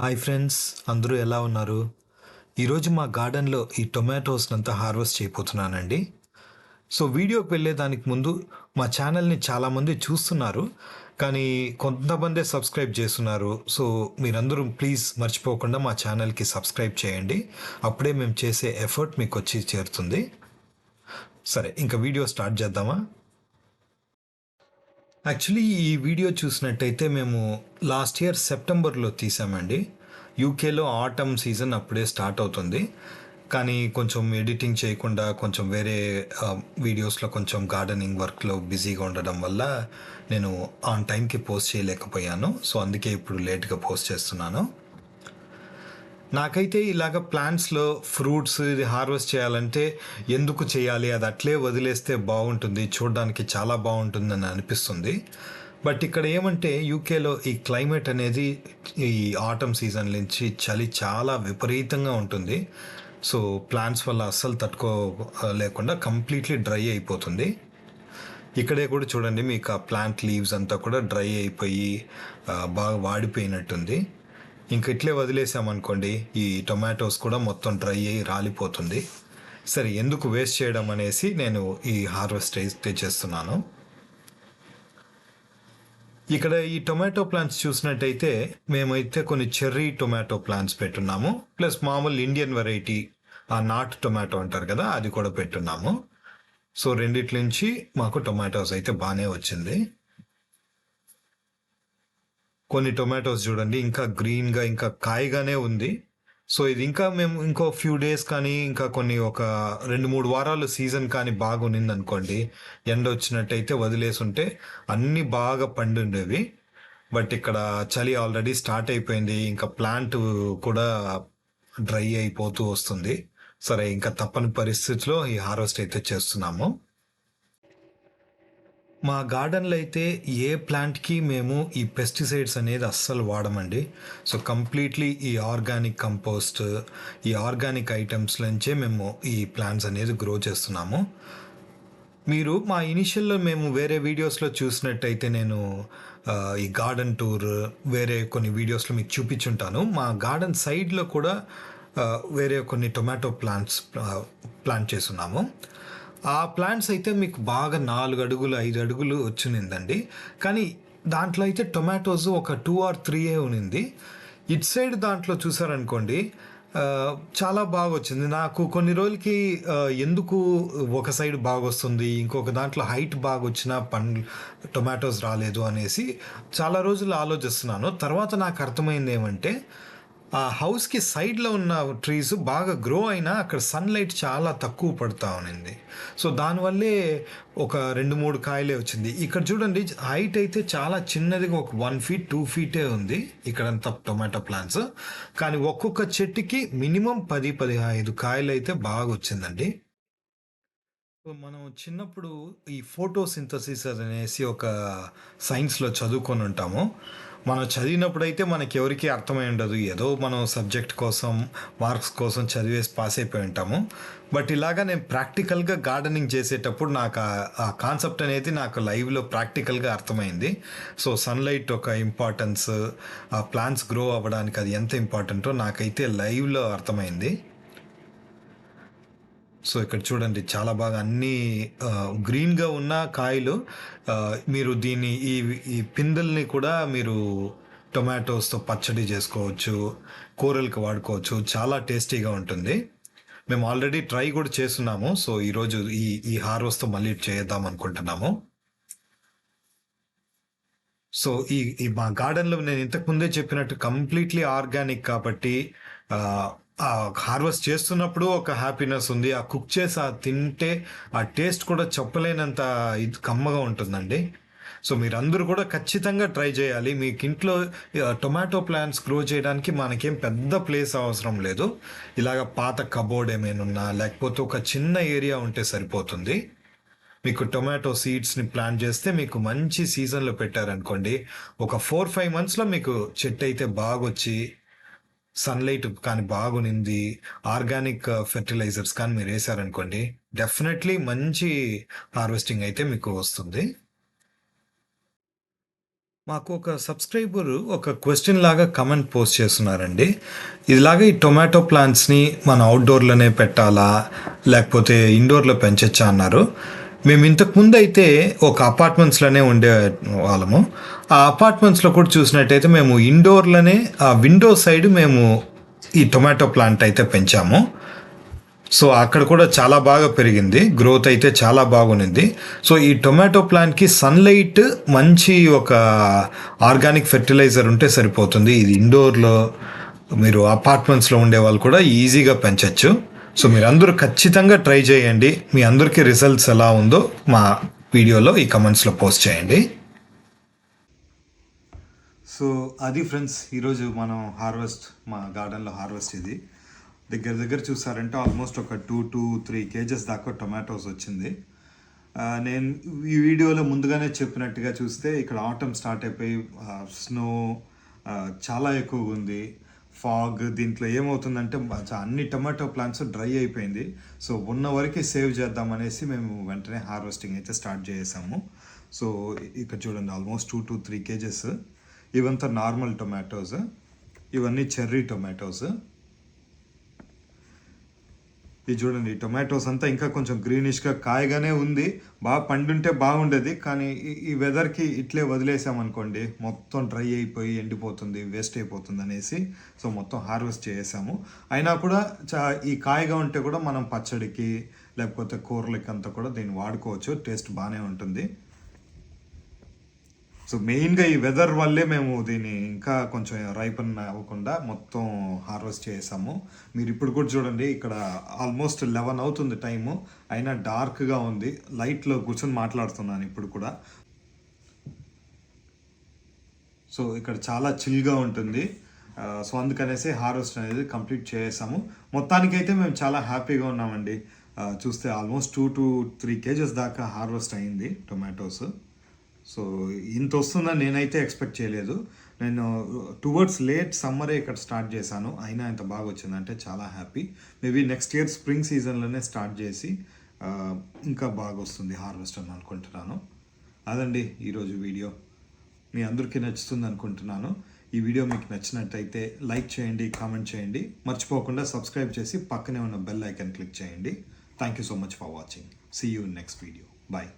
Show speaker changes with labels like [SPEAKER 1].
[SPEAKER 1] Hi friends అందరూ ఎలా ఉన్నారు? ఈరోజు మా గార్డెన్లో ఈ టొమాటోస్ని అంతా హార్వెస్ట్ చేయబోతున్నానండి. సో వీడియోకి వెళ్ళేదానికి ముందు మా ఛానల్ని చాలామంది చూస్తున్నారు కానీ కొంతమందే సబ్స్క్రైబ్ చేస్తున్నారు. సో మీరందరూ ప్లీజ్ మర్చిపోకుండా మా ఛానల్కి సబ్స్క్రైబ్ చేయండి. అప్పుడే మేము చేసే ఎఫర్ట్ మీకు వచ్చి చేరుతుంది. సరే ఇంకా వీడియో స్టార్ట్ చేద్దామా? యాక్చువల్లీ ఈ వీడియో చూసినట్టయితే మేము లాస్ట్ ఇయర్ సెప్టెంబర్లో తీసామండి. యూకేలో ఆటమ్ సీజన్ అప్పుడే స్టార్ట్ అవుతుంది. కానీ కొంచెం ఎడిటింగ్ చేయకుండా కొంచెం వేరే వీడియోస్లో కొంచెం గార్డెనింగ్ వర్క్లో బిజీగా ఉండడం వల్ల నేను ఆన్ టైంకి పోస్ట్ చేయలేకపోయాను. సో అందుకే ఇప్పుడు లేట్గా పోస్ట్ చేస్తున్నాను. నాకైతే ఇలాగ ప్లాంట్స్లో ఫ్రూట్స్ ఇది హార్వెస్ట్ చేయాలంటే ఎందుకు చేయాలి? అది అట్లే వదిలేస్తే బాగుంటుంది. చూడడానికి చాలా బాగుంటుందని అనిపిస్తుంది. బట్ ఇక్కడ ఏమంటే యూకేలో ఈ క్లైమేట్ అనేది ఈ ఆటమ్ సీజన్ నుంచి చలి చాలా విపరీతంగా ఉంటుంది. సో ప్లాంట్స్ వల్ల అస్సలు తట్టుకో లేకుండా కంప్లీట్లీ డ్రై అయిపోతుంది. ఇక్కడే కూడా చూడండి మీకు ఆ ప్లాంట్ లీవ్స్ అంతా కూడా డ్రై అయిపోయి బాగా వాడిపోయినట్టుంది. ఇంక ఇట్లే వదిలేసామనుకోండి ఈ టొమాటోస్ కూడా మొత్తం డ్రై అయ్యి రాలిపోతుంది. సరే ఎందుకు వేస్ట్ చేయడం అనేసి నేను ఈ హార్వెస్ట్ అయితే చేస్తున్నాను ఇక్కడ ఈ టొమాటో ప్లాంట్స్ చూసినట్టయితే మేమైతే కొన్ని చెర్రీ టొమాటో ప్లాంట్స్ పెట్టున్నాము. ప్లస్ మామూలు ఇండియన్ వెరైటీ ఆ నాట్ టొమాటో అంటారు కదా అది కూడా పెట్టున్నాము. సో రెండిట్ల నుంచి మాకు టొమాటోస్ అయితే బాగానే వచ్చింది. కొన్ని టొమాటోస్ చూడండి ఇంకా గ్రీన్గా ఇంకా కాయగానే ఉంది. సో ఇది ఇంకా మేము ఇంకో ఫ్యూ డేస్ కానీ ఇంకా కొన్ని ఒక రెండు మూడు వారాలు సీజన్ కానీ బాగా అనుకోండి ఎండ వచ్చినట్టయితే వదిలేసి ఉంటే అన్నీ బాగా పండుండేవి. బట్ ఇక్కడ చలి ఆల్రెడీ స్టార్ట్ అయిపోయింది. ఇంకా ప్లాంట్ కూడా డ్రై అయిపోతూ వస్తుంది. సరే ఇంకా తప్పని పరిస్థితిలో ఈ హార్వెస్ట్ అయితే చేస్తున్నాము. మా గార్డెన్లో అయితే ఏ ప్లాంట్కి మేము ఈ పెస్టిసైడ్స్ అనేది అస్సలు వాడమండి. సో కంప్లీట్లీ ఈ ఆర్గానిక్ కంపోస్ట్ ఈ ఆర్గానిక్ ఐటమ్స్ నుంచే మేము ఈ ప్లాంట్స్ అనేది గ్రో చేస్తున్నాము. మీరు మా ఇనిషియల్లో మేము వేరే వీడియోస్లో చూసినట్టయితే నేను ఈ గార్డెన్ టూర్ వేరే కొన్ని వీడియోస్లో మీకు చూపించుంటాను. మా గార్డెన్ సైడ్లో కూడా వేరే కొన్ని టొమాటో ప్లాంట్స్ ప్లాంట్ చేస్తున్నాము. ఆ ప్లాంట్స్ అయితే మీకు బాగా నాలుగు అడుగులు ఐదు అడుగులు వచ్చిందండి కానీ దాంట్లో అయితే టొమాటోస్ ఒక టూ ఆర్ త్రీ ఏ ఉనింది. ఇట్ సైడ్ దాంట్లో చూసారనుకోండి చాలా బాగా వచ్చింది. నాకు కొన్ని రోజులకి ఎందుకు ఒక సైడ్ బాగా వస్తుంది ఇంకొక దాంట్లో హైట్ బాగా వచ్చిన పండ్లు టొమాటోస్ రాలేదు అనేసి చాలా రోజులు ఆలోచిస్తున్నాను. తర్వాత నాకు అర్థమైంది ఏమంటే ఆ హౌస్కి సైడ్లో ఉన్న ట్రీస్ బాగా గ్రో అయినా అక్కడ సన్లైట్ చాలా తక్కువ పడుతూ ఉన్నింది. సో దానివల్లే ఒక రెండు మూడు కాయలే వచ్చింది. ఇక్కడ చూడండి హైట్ అయితే చాలా చిన్నదిగా ఒక వన్ ఫీట్ టూ ఫీటే ఉంది. ఇక్కడంతా టొమాటో ప్లాంట్స్ కానీ ఒక్కొక్క చెట్టుకి మినిమం పది పదిహైదు కాయలు అయితే బాగా వచ్చిందండి. సో మనం చిన్నప్పుడు ఈ ఫోటోసింథసిస్ అనేసి ఒక సైన్స్లో చదువుకొని ఉంటాము. మనం చదివినప్పుడైతే మనకి ఎవరికి అర్థమై ఉండదు. ఏదో మనం సబ్జెక్ట్ కోసం మార్క్స్ కోసం చదివేసి పాస్ అయిపోయి ఉంటాము. బట్ ఇలాగా నేను ప్రాక్టికల్గా గార్డెనింగ్ చేసేటప్పుడు నాకు ఆ- ఆ కాన్సెప్ట్ అనేది నాకు లైవ్లో ప్రాక్టికల్గా అర్థమైంది. సో సన్లైట్ ఒక ఇంపార్టెన్స్ ఆ ప్లాంట్స్ గ్రో అవ్వడానికి అది ఎంత ఇంపార్టెంటో నాకైతే లైవ్లో అర్థమైంది. సో ఇక్కడ చూడండి చాలా బాగా అన్ని గ్రీన్గా ఉన్న కాయలు మీరు దీన్ని ఈ ఈ పిందెల్ని కూడా మీరు టొమాటోస్తో పచ్చడి చేసుకోవచ్చు కూరలకు వాడుకోవచ్చు చాలా టేస్టీగా ఉంటుంది. మేము ఆల్రెడీ ట్రై కూడా చేస్తున్నాము సో ఈరోజు ఈ ఈ హార్వెస్ట్తో మళ్ళీ చేద్దాం అనుకుంటున్నాము. సో ఈ ఈ మా గార్డెన్లో నేను ఇంతకు ముందే చెప్పినట్టు కంప్లీట్లీ ఆర్గానిక్ కాబట్టి హార్వెస్ట్ చేస్తున్నప్పుడు ఒక హ్యాపీనెస్ ఉంది. ఆ కుక్ చేసి ఆ తింటే ఆ టేస్ట్ కూడా చెప్పలేనంత ఇది కమ్మగా ఉంటుందండి. సో మీరందరూ కూడా ఖచ్చితంగా ట్రై చేయాలి. మీకు ఇంట్లో టొమాటో ప్లాంట్స్ గ్రో చేయడానికి మనకేం పెద్ద ప్లేస్ అవసరం లేదు. ఇలాగ పాత కబోర్డ్ ఏమైనా ఉన్నా లేకపోతే ఒక చిన్న ఏరియా ఉంటే సరిపోతుంది. మీకు టొమాటో సీడ్స్ని ప్లాంట్ చేస్తే మీకు మంచి సీజన్లో పెట్టారనుకోండి. ఒక ఫోర్ ఫైవ్ మంత్స్లో మీకు చెట్టు అయితే బాగొచ్చి సన్లైట్ కానీ బాగునింది ఆర్గానిక్ ఫెర్టిలైజర్స్ కానీ మీరు వేసారనుకోండి డెఫినెట్లీ మంచి హార్వెస్టింగ్ అయితే మీకు వస్తుంది. మాకు ఒక సబ్స్క్రైబర్ ఒక క్వశ్చన్ లాగా కమెంట్ పోస్ట్ చేస్తున్నారండి. ఇలాగే ఈ టొమాటో ప్లాంట్స్ని మన అవుట్డోర్లోనే పెట్టాలా లేకపోతే ఇండోర్లో పెంచొచ్చా అన్నారు. మేము ఇంతకు ముందు అయితే ఒక అపార్ట్మెంట్స్లోనే ఉండే వాళ్ళము. ఆ అపార్ట్మెంట్స్లో కూడా చూసినట్టయితే మేము ఇండోర్లోనే ఆ విండో సైడ్ మేము ఈ టొమాటో ప్లాంట్ అయితే పెంచాము. సో అక్కడ కూడా చాలా బాగా పెరిగింది. గ్రోత్ అయితే చాలా బాగుంది. సో ఈ టొమాటో ప్లాంట్కి సన్లైట్ మంచి ఒక ఆర్గానిక్ ఫెర్టిలైజర్ ఉంటే సరిపోతుంది. ఇది ఇండోర్లో మీరు అపార్ట్మెంట్స్లో ఉండే వాళ్ళు కూడా ఈజీగా పెంచవచ్చు సో మీరు అందరూ ఖచ్చితంగా ట్రై చేయండి. మీ అందరికీ రిజల్ట్స్ ఎలా ఉందో మా వీడియోలో ఈ కమెంట్స్లో పోస్ట్ చేయండి. సో అది ఫ్రెండ్స్ ఈరోజు మనం హార్వెస్ట్ మా గార్డెన్లో హార్వెస్ట్ ఇది. దగ్గర దగ్గర చూసారంటే ఆల్మోస్ట్ ఒక టూ టూ త్రీ కేజెస్ దాకా టొమాటోస్ వచ్చింది. నేను ఈ వీడియోలో ముందుగానే చెప్పినట్టుగా చూస్తే ఇక్కడ ఆటమ్ స్టార్ట్ అయిపోయి స్నో చాలా ఎక్కువగా ఉంది. ఫాగ్ దీంట్లో ఏమవుతుందంటే అన్ని టొమాటో ప్లాంట్స్ డ్రై అయిపోయింది. సో ఉన్న వరకే సేవ్ చేద్దాం అనేసి మేము వెంటనే హార్వెస్టింగ్ అయితే స్టార్ట్ చేసాము సో ఇక్కడ చూడండి almost two to three kgs. ఇవంతా నార్మల్ టొమాటోస్ ఇవన్నీ చెర్రీ టొమాటోస్. ఇది చూడండి టొమాటోస్ అంతా ఇంకా కొంచెం గ్రీనిష్గా కాయగానే ఉంది. బాగా పండుంటే బాగుండేది కానీ ఈ- ఈ వెదర్కి ఇట్లే వదిలేసామనుకోండి మొత్తం డ్రై అయిపోయి ఎండిపోతుంది వేస్ట్ అయిపోతుంది అనేసి సో మొత్తం హార్వెస్ట్ చేసాము అయినా కూడా చా ఈ కాయగా ఉంటే కూడా మనం పచ్చడికి లేకపోతే కూరలకి అంతా కూడా దీన్ని వాడుకోవచ్చు టేస్ట్ బాగానే ఉంటుంది. సో మెయిన్గా ఈ వెదర్ వల్లే మేము దీన్ని ఇంకా కొంచెం రైపన్ అవ్వకుండా మొత్తం హార్వెస్ట్ చేసాము. మీరు ఇప్పుడు కూడా చూడండి ఇక్కడ ఆల్మోస్ట్ లెవెన్ అవుతుంది టైము అయినా డార్క్గా ఉంది. లైట్లో కూర్చొని మాట్లాడుతున్నాను ఇప్పుడు కూడా. సో ఇక్కడ చాలా చిల్గా ఉంటుంది. Uh, సో అందుకనేసి హార్వెస్ట్ అనేది కంప్లీట్ చేసాము. మొత్తానికైతే మేము చాలా హ్యాపీగా ఉన్నామండి. Uh, చూస్తే almost two to three kgs దాకా హార్వెస్ట్ అయింది టొమాటోస్ సో ఇంత వస్తుందని నేనైతే ఎక్స్పెక్ట్ చేయలేదు. నేను టువర్డ్స్ లేట్ సమ్మరే ఇక్కడ స్టార్ట్ చేశాను. అయినా ఇంత బాగా వచ్చిందంటే చాలా happy. Maybe next year spring సీజన్లోనే start చేసి uh, ఇంకా బాగా వస్తుంది హార్వెస్ట్ అని అనుకుంటున్నాను. అదండి ఈరోజు వీడియో. మీ అందరికీ నచ్చుతుంది అనుకుంటున్నాను. ఈ వీడియో మీకు నచ్చినట్టయితే లైక్ చేయండి కామెంట్ చేయండి. మర్చిపోకుండా సబ్స్క్రైబ్ చేసి పక్కనే ఉన్న బెల్ ఐకన్ క్లిక్ చేయండి. Thank you so much for watching see you next video bye